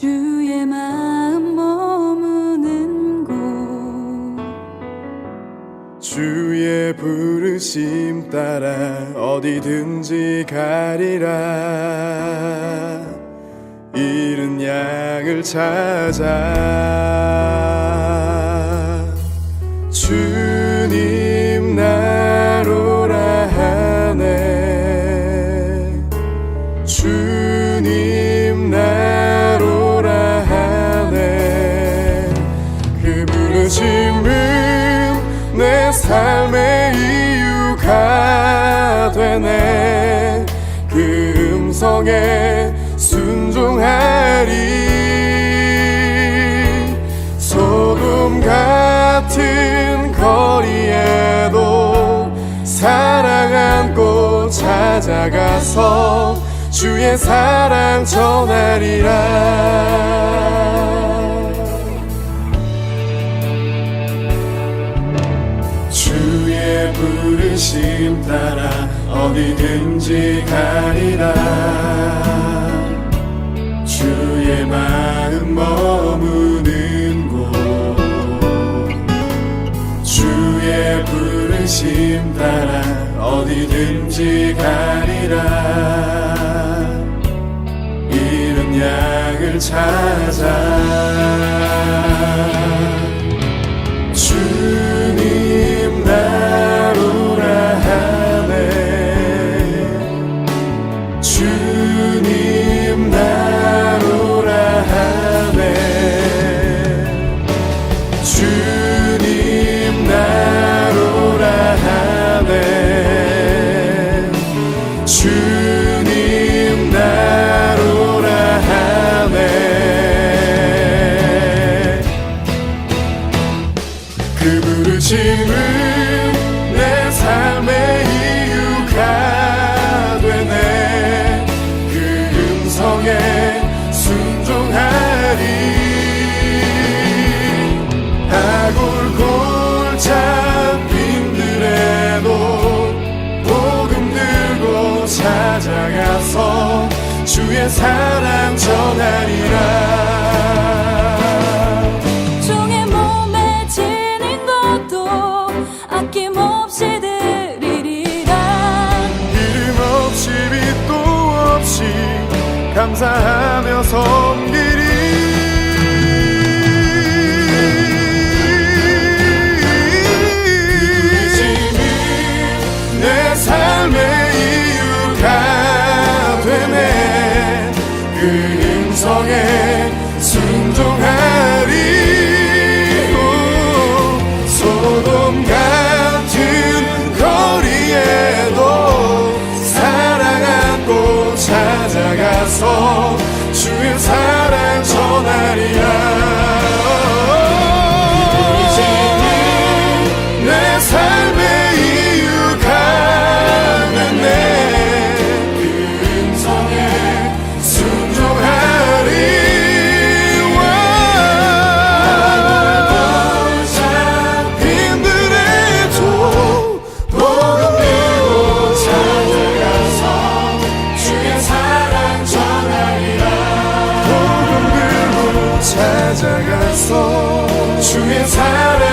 주의 마음 머무는 곳. 주의 부르심 따라 어디든지 가리라. 이른 양을 찾아. 주 삶의 이유가 되네. 그 음성에 순종하리. 소금 같은 거리에도 사랑 안고 찾아가서 주의 사랑 전하리라 부르심 따라 어디든지 가리라. 주의 마음 머무는 곳. 주의 부르심 따라 어디든지 가리라. 잃은 양을 찾아 주님 나로라 하네. 그 부르심은 주의 사랑 전하리라. 종의 몸에 지닌 것도 아낌없이 드리리라. 이름 없이 빛도 없이 감사하며 섬기 주의 사랑.